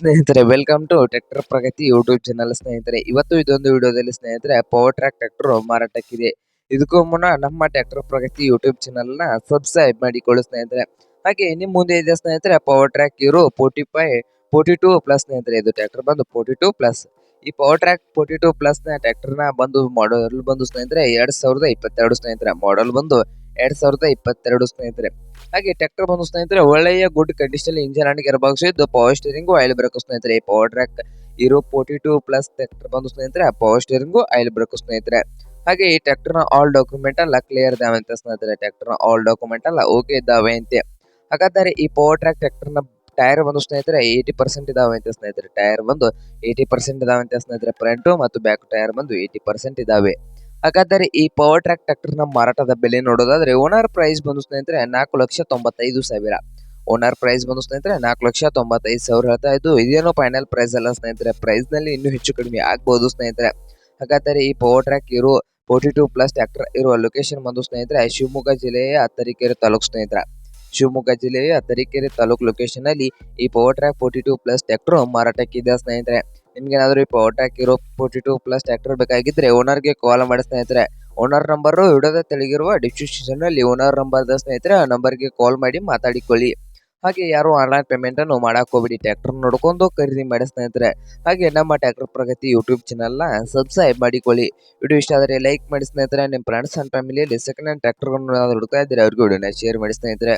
ಸ್ನೇಹಿತರೆ welcome to tractor Pragati YouTube channel ಸ್ನೇಹಿತರೆ. ಇವತ್ತು ಇದೊಂದು ವಿಡಿಯೋದಲ್ಲಿ ಸ್ನೇಹಿತರೆ ಪವರ್ ಟ್ರ್ಯಾಕ್ ಟ್ರ್ಯಾಕ್ಟರ್ ಮಾರಾಟಕ್ಕಿದೆ. ಇದಕ್ಕೂ ಮುನ್ನ ನಮ್ಮ ಟ್ರ್ಯಾಕ್ಟರ್ ಪ್ರಗತಿ ಯೂಟ್ಯೂಬ್ ಚಾನಲ್ನ ಸಬ್ಸ್ಕ್ರೈಬ್ ಮಾಡಿಕೊಳ್ಳಿ ಸ್ನೇಹಿತರೆ. ಹಾಗೆ ನಿಮ್ ಮುಂದೆ ಇದೆ ಸ್ನೇಹಿತರೆ ಪವರ್ ಟ್ರ್ಯಾಕ್ ಇರೋ forty five forty two plus ಸ್ನೇಹಿತರೆ. ಇದು ಟ್ರ್ಯಾಕ್ಟರ್ ಬಂದು ಫೋರ್ಟಿ ಟೂ ಪ್ಲಸ್ ಈ ಪವರ್ ಟ್ರ್ಯಾಕ್ ಫೋರ್ಟಿ ಟೂ ಪ್ಲಸ್ನ ಟ್ರ್ಯಾಕ್ಟರ್ ಬಂದು ಮಾಡಲ್ ಬಂದು ಸ್ನೇಹಿತರೆ, ಎರಡ್ ಸಾವಿರದ ಇಪ್ಪತ್ತೆರಡು ಸ್ನೇಹಿತರೆ. ಮಾಡಲ್ ಬಂದು ಎರಡ್ ಸಾವಿರದ ಇಪ್ಪತ್ತೆರಡು ಸ್ನೇಹಿತರೆ. ಹಾಗೆ ಟ್ರ್ಯಾಕ್ಟರ್ ಬಂದು ಸ್ನೇಹಿತರೆ, ಒಳ್ಳೆಯ good condition engine and gear box ಇದ್ದು ಪವರ್ ಸ್ಟೀರಿಂಗು ಆಯಿಲ್ ಬ್ರೇಕ್ ಸ್ನೇಹಿತರೆ, ಈ ಪವರ್ ಟ್ರ್ಯಾಕ್ ಇರೋ ಫೋರ್ಟಿ ಟೂ ಪ್ಲಸ್ ಟ್ರ್ಯಾಕ್ಟರ್ ಬಂದು ಸ್ನೇಹಿತರೆ ಪವರ್ ಸ್ಟೀರಿಂಗು ಆಯಿಲ್ ಬ್ರೇಕ್ ಸ್ನೇಹಿತರೆ. ಹಾಗೆ ಈ ಟ್ರ್ಯಾಕ್ಟರ್ನ ಆಲ್ ಡಾಕ್ಯುಮೆಂಟ್ ಅಲ್ಲ ಕ್ಲಿಯರ್ ಇದಾವೆ ಅಂತ ಸ್ನೇಹಿತರೆ ಟ್ರ್ಯಾಕ್ಟರ್ನ ಆಲ್ ಡಾಕ್ಯುಮೆಂಟ್ ಅಲ್ಲ ಓಕೆ ಇದ್ದಾವೆ ಅಂತೆ. ಹಾಗಾದರೆ ಈ ಪವರ್ ಟ್ರ್ಯಾಕ್ ಟ್ರ್ಯಾಕ್ಟರ್ನ ಟೈರ್ ಬಂದು ಸ್ನೇಹಿತರೆ ಏಯ್ಟಿ ಪರ್ಸೆಂಟ್ ಇದಾವೆ ಅಂತ ಸ್ನೇಹಿತರೆ. ಟೈರ್ ಬಂದು ಏಯ್ಟಿ ಪರ್ಸೆಂಟ್ ಇದಾವೆ ಅಂತ ಸ್ನೇಹಿತರೆ ಫ್ರಂಟು ಮತ್ತು ಬ್ಯಾಕ್ ಟೈರ್ ಬಂದು ಏಯ್ಟಿ ಪರ್ಸೆಂಟ್ ಇದಾವೆ. ಹಾಗಾದರೆ ಈ ಪವರ್ ಟ್ರ್ಯಾಕ್ ಟ್ರ್ಯಾಕ್ಟರ್ನ ಮಾರಾಟದ ಬೆಲೆ ನೋಡೋದಾದ್ರೆ ಓನರ್ ಪ್ರೈಸ್ ಬಂದು ಸ್ನೇಹಿತರೆ ನಾಲ್ಕು ಲಕ್ಷ ತೊಂಬತ್ತೈದು ಸಾವಿರ. ಓನರ್ ಪ್ರೈಸ್ ಬಂದು ಸ್ನೇಹಿತರೆ ನಾಲ್ಕು ಲಕ್ಷ ತೊಂಬತ್ತೈದು ಸಾವಿರ ಹೇಳ್ತಾ ಇದ್ದು, ಇದೇನೋ ಫೈನಲ್ ಪ್ರೈಸ್ ಅಲ್ಲ ಸ್ನೇಹಿತರೆ. ಪ್ರೈಸ್ನಲ್ಲಿ ಇನ್ನೂ ಹೆಚ್ಚು ಕಡಿಮೆ ಆಗ್ಬಹುದು ಸ್ನೇಹಿತರೆ. ಹಾಗಾದರೆ ಈ ಪವರ್ ಟ್ರ್ಯಾಕ್ ಇರೋ ಫೋರ್ಟಿ ಟೂ ಪ್ಲಸ್ ಟ್ರ್ಯಾಕ್ಟರ್ ಇರುವ ಲೊಕೇಶನ್ ಬಂದು ಸ್ನೇಹಿತರೆ ಶಿವಮೊಗ್ಗ ಜಿಲ್ಲೆಯ ತರೀಕೆರೆ ತಾಲೂಕು ಸ್ನೇಹಿತರ. ಶಿವಮೊಗ್ಗ ಜಿಲ್ಲೆಯ ತರೀಕೆರೆ ತಾಲೂಕು ಲೊಕೇಶನ್ ಅಲ್ಲಿ ಈ Powertrac forty two plus tractor ಮಾರಾಟಕ್ಕಿದೆ ಸ್ನೇಹಿತರೆ. ನಿಮ್ಗೆ ಏನಾದ್ರು ಈ ಇರೋ ಫೋರ್ಟಿ ಟೂ ಪ್ಲಸ್ ಟ್ರ್ಯಾಕ್ಟರ್ ಬೇಕಾಗಿದ್ರೆ ಓನರ್ಗೆ ಕಾಲ್ ಮಾಡಿ ಸ್ನೇಹಿತರೆ. ಓನರ್ ನಂಬರ್ ವಿಡಿಯೋದ ತೆಳಗಿರುವ ಡಿಸ್ಕ್ರಿಪ್ಷನ್ ಅಲ್ಲಿ ಓನರ್ ನಂಬರ್ ಸ್ನೇಹಿತರೆ ಆ ನಂಬರ್ಗೆ ಕಾಲ್ ಮಾಡಿ ಮಾತಾಡಿಕೊಳ್ಳಿ. ಹಾಗೆ ಯಾರು ಆನ್ಲೈನ್ ಪೇಮೆಂಟ್ ಅನ್ನು ಮಾಡಕ್ ಹೋಗ್ಬಿಡಿ ಟ್ರ್ಯಾಕ್ಟರ್ ನೋಡ್ಕೊಂಡು ಖರೀದಿ ಮಾಡಿ ಸ್ನೇಹಿತರೆ. ಹಾಗೆ ನಮ್ಮ ಟ್ಯಾಕ್ಟರ್ ಪ್ರಗತಿ ಯೂಟ್ಯೂಬ್ ಚಾನಲ್ನ ಸಬ್ಸ್ಕ್ರೈಬ್ ಮಾಡಿಕೊಳ್ಳಿ. ವಿಡಿಯೋ ಇಷ್ಟ ಆದರೆ ಲೈಕ್ ಮಾಡಿ ಸ್ನೇಹಿತರೆ. ನಿಮ್ಮ ಫ್ರೆಂಡ್ಸ್ ಅಂಡ್ ಫ್ಯಾಮಿಲಿಯಲ್ಲಿ ಸೆಕೆಂಡ್ ಹ್ಯಾಂಡ್ ಟ್ರ್ಯಾಕ್ಟರ್ ಹುಡುಕ್ತಾ ಇದ್ರೆ ಅವ್ರಿಗೆ ವಿಡಿಯೋನ ಶೇರ್ ಮಾಡಿ ಸ್ನೇಹಿತರೆ.